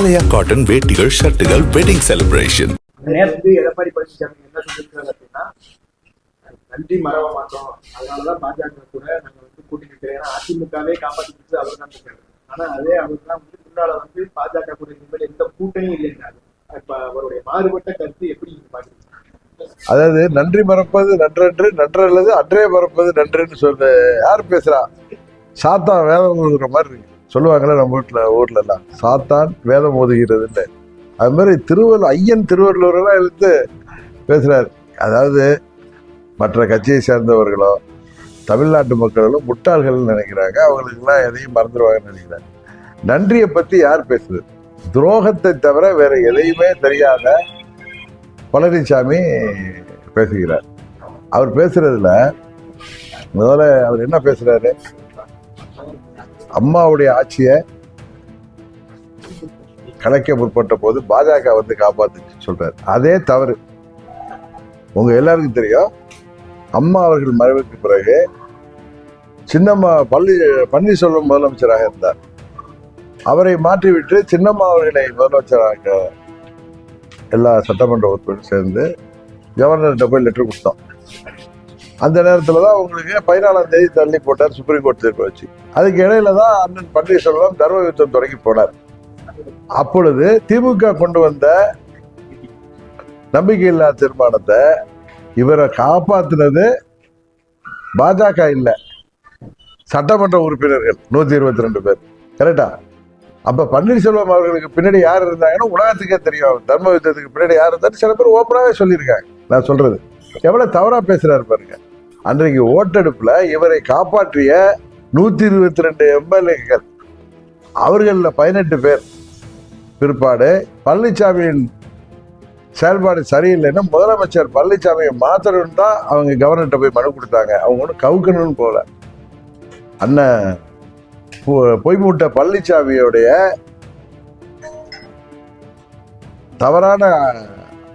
ஆலயா cotton வேட்டிகள் ஷர்ட்டுகள் wedding celebration நேரத்துக்கு எடப்பாடி பழனிசாமி என்ன சொல்லியிருக்காரு அப்படின்னா நன்றி மறவ மாட்டோம். அதனாலதான் பாஜக கூட நாங்க வந்து கூட்டி நிற்கிறோம் ஏன்னா அதிமுகவே காப்பாற்றிட்டு அவர் தான் இருக்காரு ஆனா அதே அவர் தான் வந்து முன்னால வந்து பாஜக கூட இனிமேல் எந்த கூட்டணியும் இல்லைங்கிறாரு இப்ப அவருடைய மாறுபட்ட கருத்து எப்படி நீங்க பாக்குறீங்க? அதாவது நன்றி மறப்பது நன்றன்று நன்றல்லது அன்றே மறப்பது நன்றுன்னு சொல்ல யார் பேசுறா? சாத்தான் வேதம் ஓதுகிற மாதிரி இருக்கு. சொல்லுவாங்களே நம்ம வீட்டில் ஊர்லலாம் சாத்தான் வேதம் ஓதுகிறதுன்னு அது மாதிரி திருவள்ளுவர் ஐயன் திருவள்ளுவரெல்லாம் எழுந்து பேசுகிறார் அதாவது மற்ற கட்சியை சேர்ந்தவர்களோ தமிழ்நாட்டு மக்களும் முட்டாள்கள்னு நினைக்கிறாங்க. அவங்களுக்குலாம் எதையும் மறந்துடுவாங்கன்னு நினைக்கிறாங்க நன்றியை பற்றி யார் பேசுறது துரோகத்தை தவிர வேற எதையுமே தெரியாத பழனிசாமி பேசுகிறார். அவர் பேசுறதுல முதல்ல அவர் என்ன பேசுறாரு? அம்மாவுடைய ஆட்சியை கலைக்க முற்பட்ட போது பாஜக வந்து காப்பாத்துச்சு சொல்றாரு. அதே தவறு. உங்க எல்லாருக்கும் தெரியும். அம்மா அவர்கள் மறைவுக்கு பிறகு சின்னம்மா பள்ளி பன்னீர்செல்வம் முதலமைச்சராக இருந்தார். அவரை மாற்றிவிட்டு சின்னம்மா அவர்களை முதலமைச்சராக எல்லா சட்டமன்ற உறுப்பினரும் சேர்ந்து கவர்னர்கிட்ட போய் லெட்டர் கொடுத்தோம். அந்த நேரத்தில் தான் உங்களுக்கு பதினாலாம் தேதி தள்ளி போட்டார் சுப்ரீம் கோர்ட் தீர்ப்பு வச்சு. அதுக்கு இடையில தான் அண்ணன் பன்னீர்செல்வம் தர்ம யுத்தம் தொடங்கி போனார். அப்பொழுது திமுக கொண்டு வந்த நம்பிக்கையில்லா தீர்மானத்தை இவரை காப்பாத்தினது பாஜக இல்லை. சட்டமன்ற உறுப்பினர்கள் நூத்தி இருபத்தி ரெண்டு பேர். கரெக்டா அப்ப பன்னீர்செல்வம் அவர்களுக்கு பின்னாடி யார் இருந்தாங்கன்னா உலகத்துக்கே தெரியும். தர்ம யுத்தத்துக்கு பின்னாடி யார் இருந்தாரு? சில பேர் ஓப்பனாவே சொல்லியிருக்காங்க. நான் சொல்றது. எவ்வளவு தவறா பேசுறாரு பாருங்க. அன்றைக்கு ஓட்டெடுப்புல இவரை காப்பாற்றிய நூத்தி இருபத்தி ரெண்டு எம்எல்ஏக்கள். அவர்களில் பதினெட்டு பேர். பிற்பாடு பழனிசாமியின் செயல்பாடு சரியில்லைன்னா முதலமைச்சர் பழனிசாமியை மாத்தணும்னு தான் அவங்க கவர்னர்கிட்ட போய் மனு கொடுத்தாங்க. அவங்க ஒன்றும் கவுக்கணும்னு போகல அண்ணன் பொ- பொய்மூட்ட பழனிசாமியோடைய தவறான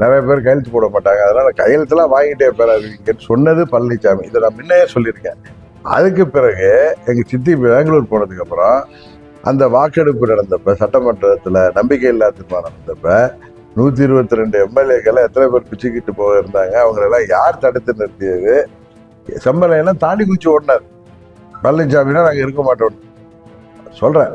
நிறைய பேர் கையெழுத்து போட மாட்டாங்க அதனால கையெழுத்துலாம் வாங்கிட்டே பெறாதீங்கன்னு சொன்னது பழனிசாமி இதை நான் முன்னையே சொல்லியிருக்கேன். அதுக்கு பிறகு எங்கள் சித்தி பெங்களூர் போனதுக்கப்புறம் அந்த வாக்கெடுப்பு நடந்தப்ப சட்டமன்றத்தில் நம்பிக்கையில்லா தீர்மானம் நடந்தப்ப நூற்றி இருபத்தி ரெண்டு எம்எல்ஏக்களை எத்தனை பேர் பிச்சுக்கிட்டு போக இருந்தாங்க. அவங்களெல்லாம் யார் தடுத்து நிறுத்தியது? செம்மலையெல்லாம் தாண்டி குச்சி ஓடினார். பழனிசாமினா நாங்கள் இருக்க மாட்டோம் சொல்கிறேன்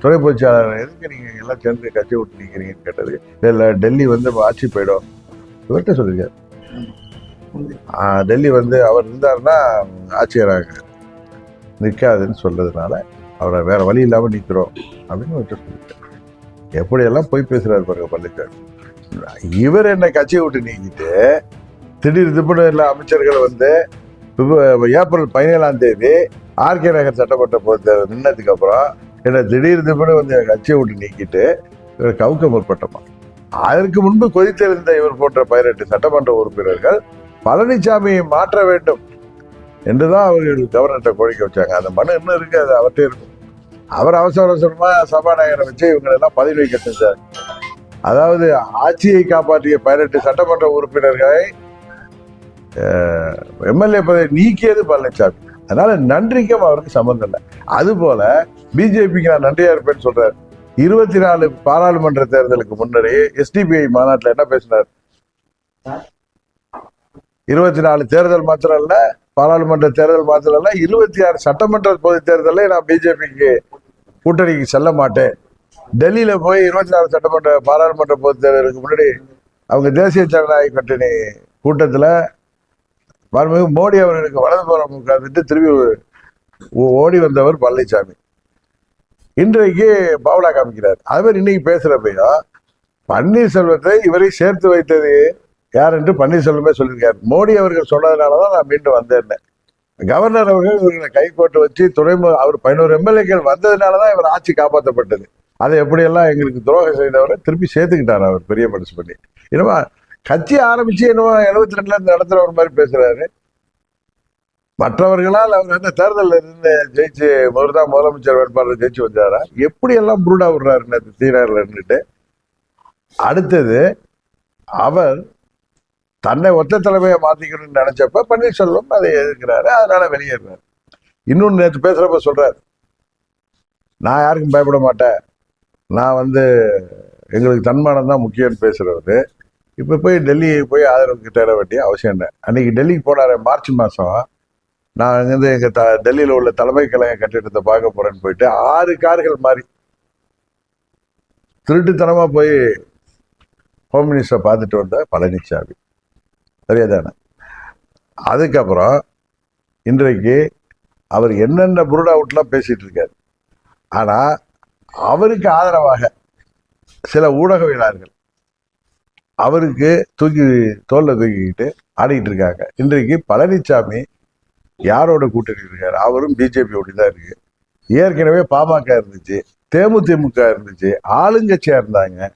துணை பொதுச்சாளர் எதுக்கு நீங்கள் எல்லாம் சேர்ந்து கட்சி விட்டு நிற்கிறீங்கன்னு கேட்டது. இல்லை டெல்லி வந்து ஆட்சி போயிடும். இவர்கிட்ட சொல்லியிருக்காரு டெல்லி வந்து அவர் இருந்தாருன்னா ஆட்சியராக நிற்காதுன்னு சொல்றதுனால அவரை வேற வழி இல்லாமல் நிற்கிறோம் அப்படின்னு இவர்கிட்ட சொல்லியிருக்காரு எப்படியெல்லாம் போய் பேசுகிறார் பாருங்க பள்ளிக்கார். இவர் என்ன கட்சியை விட்டு நீக்கிட்டு திடீர் திடீர்னு எல்லா அமைச்சர்கள் வந்து ஏப்ரல் பதினேழாம் தேதி ஆர்கே நகர் சட்டமன்ற பொறுத்த நின்னதுக்கு அப்புறம் ஏன்னா திடீர்னு கூட வந்து கட்சியை விட்டு நீக்கிட்டு கவுக்க முற்பட்டமா. அதற்கு முன்பு கொதித்திருந்த இவர் போன்ற பதினெட்டு சட்டமன்ற உறுப்பினர்கள் பழனிசாமியை மாற்ற வேண்டும் என்றுதான் அவர்கள் கவர்னர்கிட்ட கோரிக்கை வச்சாங்க. அந்த மனு இன்னும் இருக்கு அது அவர்கிட்ட இருக்கும் அவர் அவசர அவசரமா சபாநாயகரை வச்சு இவங்களெல்லாம் பதவி வைக்க செஞ்சார். அதாவது ஆட்சியை காப்பாற்றிய பதினெட்டு சட்டமன்ற உறுப்பினர்களை எம்எல்ஏ பதவி நீக்கியது பழனிசாமி அதனால நன்றிக்கும் அவருக்கு சம்மந்தம் இல்லை. அதுபோல பிஜேபிக்கு நான் நன்றியா இருப்பேன்னு சொல்றாரு. இருபத்தி நாலு பாராளுமன்ற தேர்தலுக்கு முன்னாடி எஸ்டிபிஐ மாநாட்டில் என்ன பேசினார்? இருபத்தி நாலு தேர்தல் மாத்திரம் இல்ல பாராளுமன்ற தேர்தல் மாத்திரம் இல்ல இருபத்தி ஆறு சட்டமன்ற பொது தேர்தலில் நான் பிஜேபிக்கு கூட்டணிக்கு செல்ல மாட்டேன். டெல்லியில போய் இருபத்தி நாலு சட்டமன்ற பாராளுமன்ற பொது தேர்தலுக்கு முன்னாடி அவங்க தேசிய ஜனநாயக கூட்டணி கூட்டத்துல மாண்புமிகு மோடி அவர்களுக்கு வலதுபுறம் உட்கார்ந்துட்டு திரும்பி ஓடி வந்தவர் பழனிசாமி இன்றைக்கு பாவலா காமிக்கிறார். அது மாதிரி இன்னைக்கு பேசுறப்பையும் பன்னீர்செல்வத்தை இவரை சேர்த்து வைத்தது யார் என்று பன்னீர்செல்வமே சொல்லியிருக்கார். மோடி அவர்கள் சொன்னதுனால தான் நான் மீண்டும் வந்தேன் கவர்னர் அவர்கள் இவர்களை கை வச்சு துணை அவர் பதினோரு எம்எல்ஏக்கள் வந்ததுனால தான் இவர் ஆட்சி காப்பாற்றப்பட்டது அதை எப்படியெல்லாம் எங்களுக்கு துரோகம் செய்தவரை திருப்பி சேர்த்துக்கிட்டார் அவர் பெரிய மனசு பண்ணி. என்னமா கட்சி ஆரம்பிச்சு என்னவோ எழுபத்தி ரெண்டுல இருந்து நடத்துறவர் மாதிரி பேசுறாரு. மற்றவர்களால் அவர் அந்த தேர்தலில் இருந்து ஜெயிச்சு முதல்தான் முதலமைச்சர் வேட்பாளர் ஜெயிச்சு வந்தாரா? எப்படி எல்லாம் புருடா விடுறாரு நேற்று தீனாரில் இருந்துட்டு? அடுத்தது அவர் தன்னை ஒத்த தலைமையை மாத்திக்கணும்னு நினைச்சப்ப பன்னீர்செல்வம் அதை எதிர்க்கிறாரு அதனால வெளியேறாரு. இன்னொன்று நேற்று பேசுறப்ப சொல்றாரு நான் யாருக்கும் பயப்பட மாட்டேன். நான் வந்து எங்களுக்கு தன்மானம் தான் முக்கியம்னு பேசுறது. இப்போ போய் டெல்லி போய் ஆதரவுக்கு தேட வேண்டிய அவசியம் இல்லை. அன்றைக்கி டெல்லிக்கு போனார் மார்ச் மாதம் நான் அங்கேருந்து எங்கள் த டெல்லியில் உள்ள தலைமை கழக கட்டிடத்தை பார்க்க போகிறேன்னு போயிட்டு ஆறு கார்கள் மாறி திருட்டுத்தனமாக போய் ஹோம் மினிஸ்டரை பார்த்துட்டு வந்த பழனிசாமி சரியாதானே? அதுக்கப்புறம் இன்றைக்கு அவர் என்னென்ன புருட் அவுட்லாம் பேசிகிட்டு இருக்காரு. ஆனால் அவருக்கு ஆதரவாக சில ஊடகவியலாளர்கள் அவருக்கு தூக்கி தோல்ல தூக்கிக்கிட்டு ஆடிக்கிட்டு இருக்காங்க. இன்றைக்கு பழனிசாமி யாரோட கூட்டணி இருக்காரு? அவரும் பிஜேபியோட தான் இருக்கு. ஏற்கனவே பாமக இருந்துச்சு தேமுதிமுக இருந்துச்சு ஆளுங்கட்சியா இருந்தாங்க.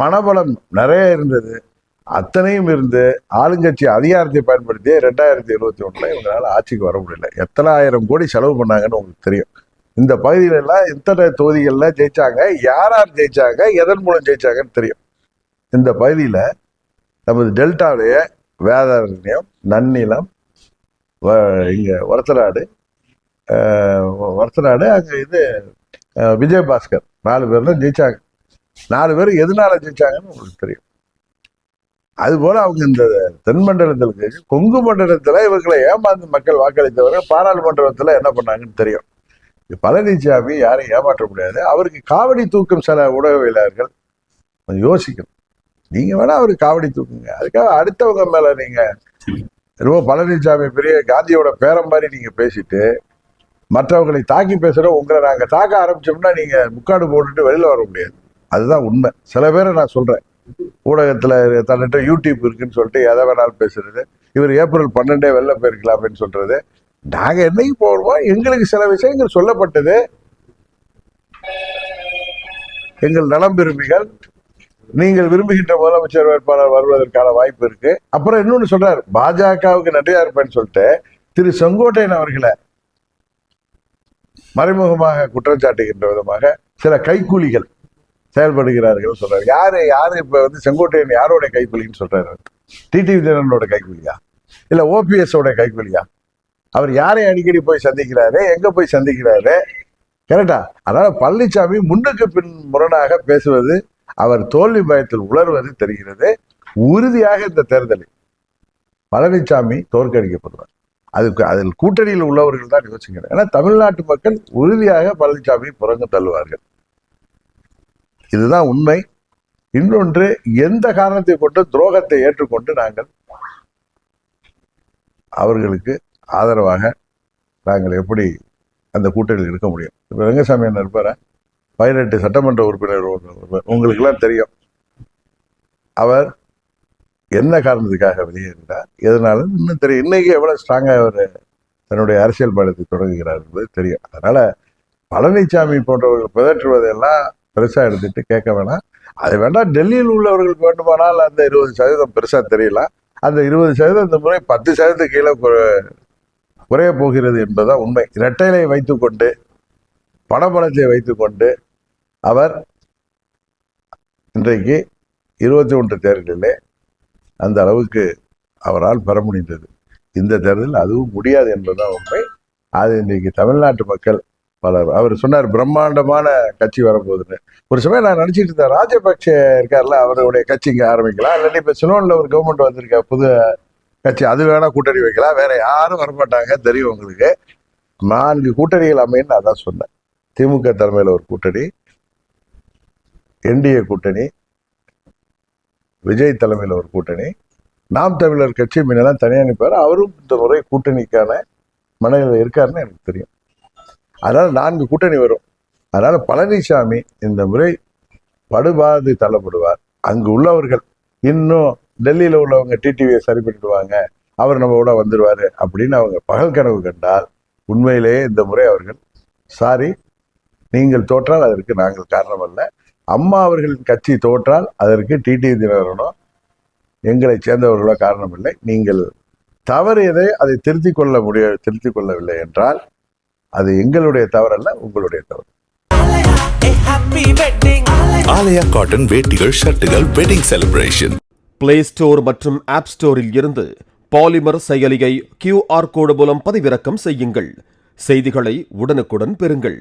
பணபலம் நிறைய இருந்தது. அத்தனையும் இருந்து ஆளுங்கட்சி அதிகாரத்தை பயன்படுத்தி ரெண்டாயிரத்தி இருபத்தி ஒண்ணுல இவங்களால் ஆட்சிக்கு வர முடியல. எத்தனை ஆயிரம் கோடி செலவு பண்ணாங்கன்னு உங்களுக்கு தெரியும். இந்த பகுதியில எல்லாம் எத்தனை தொகுதிகள்ல ஜெயிச்சாங்க யார் யார் ஜெயிச்சாங்க எதன் மூலம் ஜெயிச்சாங்கன்னு தெரியும். இந்த பகுதியில் நமது டெல்டாவுடைய வேதாரண்யம் நன்னிலம் வ- ஒரத்தநாடு ஒரத்தநாடு அங்கே இது விஜயபாஸ்கர் நாலு பேர் தான் ஜெயிச்சாங்க. நாலு பேர் எதனால ஜெயிச்சாங்கன்னு உங்களுக்கு தெரியும். அதுபோல் அவங்க இந்த தென் மண்டலத்தில் கொங்கு மண்டலத்தில் இவர்களை ஏமாந்து மக்கள் வாக்களித்தவர்கள் பாராளுமன்றத்தில் என்ன பண்ணாங்கன்னு தெரியும். பழனிசாமி யாரையும் ஏமாற்ற முடியாது. அவருக்கு காவடி தூக்கும் சில ஊடகவியலாளர்கள் கொஞ்சம் யோசிக்கணும். நீங்க வேணா அவரு காவடி தூக்குங்க. அதுக்காக அடுத்தவங்க மேல நீங்க ரொம்ப பழனிசாமி பெரிய காந்தியோட பேரம் மாதிரி நீங்க பேசிட்டு மற்றவங்களை தாக்கி பேசுற உங்களை நாங்க தாக்க ஆரம்பிச்சோம்னா நீங்க முக்காடு போட்டுட்டு வெளியில வர முடியாது. அதுதான் உண்மை. சில பேரை நான் சொல்றேன். ஊடகத்துல தன்னிட்ட யூடியூப் இருக்குன்னு சொல்லிட்டு எதை வேணாலும் பேசுறது. இவர் ஏப்ரல் பன்னெண்டே வெளில போயிருக்கலாம் அப்படின்னு சொல்றது. நாங்க என்னைக்கு போடுவோம் எங்களுக்கு சில விஷயங்கள் சொல்லப்பட்டது. எங்கள் நலம் விரும்பிகள் நீங்கள் விரும்புகின்ற முதலமைச்சர் வேட்பாளர் வருவதற்கான வாய்ப்பு இருக்கு. அப்புறம் இன்னொன்னு சொல்றாரு பாஜகவுக்கு நன்றியா இருப்பேன்னு சொல்லிட்டு திரு செங்கோட்டையன் அவர்களை மறைமுகமாக குற்றம் சாட்டுகின்ற விதமாக சில கைக்கூலிகள் செயல்படுகிறார்கள் சொல்றாரு. யாரு யாரு இப்ப வந்து செங்கோட்டையன் யாரோட கைக்கூலின்னு சொல்றாரு டிடி விஜயனோட கைக்கூலியா? இல்ல ஓபிஎஸ் ஓட கைக்கூலியா? அவர் யாரை அடிக்கடி போய் சந்திக்கிறாரு? எங்க போய் சந்திக்கிறாரு? கரெக்டா அதனால பழனிசாமி முன்னுக்கு பின் முரணாக பேசுவது அவர் தோல்வி பயத்தில் உணர்வது தெரிகிறது. உறுதியாக இந்த தேர்தலில் பழனிசாமி தோற்கடிக்கப்படுவார். அதுக்கு அதில் கூட்டணியில் உள்ளவர்கள் தான் யோசிக்கிறேன் ஏன்னா தமிழ்நாட்டு மக்கள் உறுதியாக பழனிசாமி புறங்க தள்ளுவார்கள். இதுதான் உண்மை. இன்னொன்று எந்த காரணத்தை கொண்டு துரோகத்தை ஏற்றுக்கொண்டு நாங்கள் அவர்களுக்கு ஆதரவாக நாங்கள் எப்படி அந்த கூட்டணியில் இருக்க முடியும்? இப்போ ரங்கசாமி என்ன இருப்பாரா? பதினெட்டு சட்டமன்ற உறுப்பினர் ஒருவர். உங்களுக்கெல்லாம் தெரியும். அவர் என்ன காரணத்துக்காக வெளியேறினார்? எதனால? இன்னும் தெரியும். இன்னைக்கு எவ்வளோ ஸ்ட்ராங்காக அவர் தன்னுடைய அரசியல் பயணத்தை தொடங்குகிறார் என்பது தெரியும். அதனால பழனிசாமி போன்றவர்கள் பிதற்றுவதெல்லாம் பெருசாக எடுத்துட்டு கேட்க வேணாம். அது வேண்டாம் டெல்லியில் உள்ளவர்களுக்கு வேண்டுமானால் அந்த இருபது சதவீதம் பெருசாக தெரியல அந்த இருபது சதவீதம் இந்த முறை பத்து சதவீதம் கீழே குறைய போகிறது என்பதுதான் உண்மை. இரட்டைகளை வைத்துக்கொண்டு பணபலத்தை வைத்துக்கொண்டு அவர் இன்றைக்கு இருபத்தி ஒன்று தேர்தலிலே அந்த அளவுக்கு அவரால் பெற முடிந்தது. இந்த தேர்தலில் அதுவும் முடியாது என்பதுதான் உண்மை. அது இன்றைக்கு தமிழ்நாட்டு மக்கள் பலர் அவர் சொன்னார் பிரம்மாண்டமான கட்சி வரப்போகுதுன்னு ஒரு சமயம் நான் நினச்சிட்டு இருந்தேன் ராஜபக்ஷ இருக்கார்ல அவருடைய கட்சி இங்கே ஆரம்பிக்கலாம் இல்லாட்டி இப்போ சிலோனில் ஒரு கவர்மெண்ட் வந்திருக்கா புது கட்சி அது வேணால் கூட்டணி வைக்கலாம் வேற யாரும் வரமாட்டாங்க தெரியும் உங்களுக்கு. நான்கு கூட்டணிகள் அமைன்னு அதான் சொன்னேன். திமுக தலைமையில் ஒரு கூட்டணி என்டிஏ கூட்டணி விஜய் தலைமையில் ஒரு கூட்டணி. நாம் தமிழர் கட்சி முன்னெல்லாம் தனியாக நிற்பார் அவரும் இந்த முறை கூட்டணிக்கான மனதில் இருக்காருன்னு எனக்கு தெரியும். அதனால் நான்கு கூட்டணி வரும். அதனால் பழனிசாமி இந்த முறை படுபாது தள்ளப்படுவார். அங்கு உள்ளவர்கள் இன்னும் டெல்லியில் உள்ளவங்க டிடிவியை சரி பண்ணிடுவாங்க. அவர் நம்ம கூட வந்துடுவார் அப்படின்னு அவங்க பகல் கனவு கண்டால் உண்மையிலேயே இந்த முறை அவர்கள் சாரி நீங்கள் தோற்றால் அதற்கு நாங்கள் காரணம் அல்ல. அம்மா அவர்களின் கட்சி தோற்றால் அதற்கு டிடிவி தினகரனோ எங்களை சேர்ந்தவர்களோ காரணம் இல்லை நீங்கள் தவறியதை அதை திருத்திக் கொள்ள முடிய திருத்திக் கொள்ளவில்லை என்றால் அது எங்களுடைய தவறல்ல உங்களுடைய தவறு. ஆலயா காட்டன் வேட்டிகள் ஷர்ட்டுகள் வெட்டிங் செலிப்ரேஷன். பிளே ஸ்டோர் மற்றும் ஆப் ஸ்டோரில் இருந்து பாலிமர் செயலியை கியூஆர் கோடு மூலம் பதிவிறக்கம் செய்யுங்கள். செய்திகளை உடனுக்குடன் பெறுங்கள்.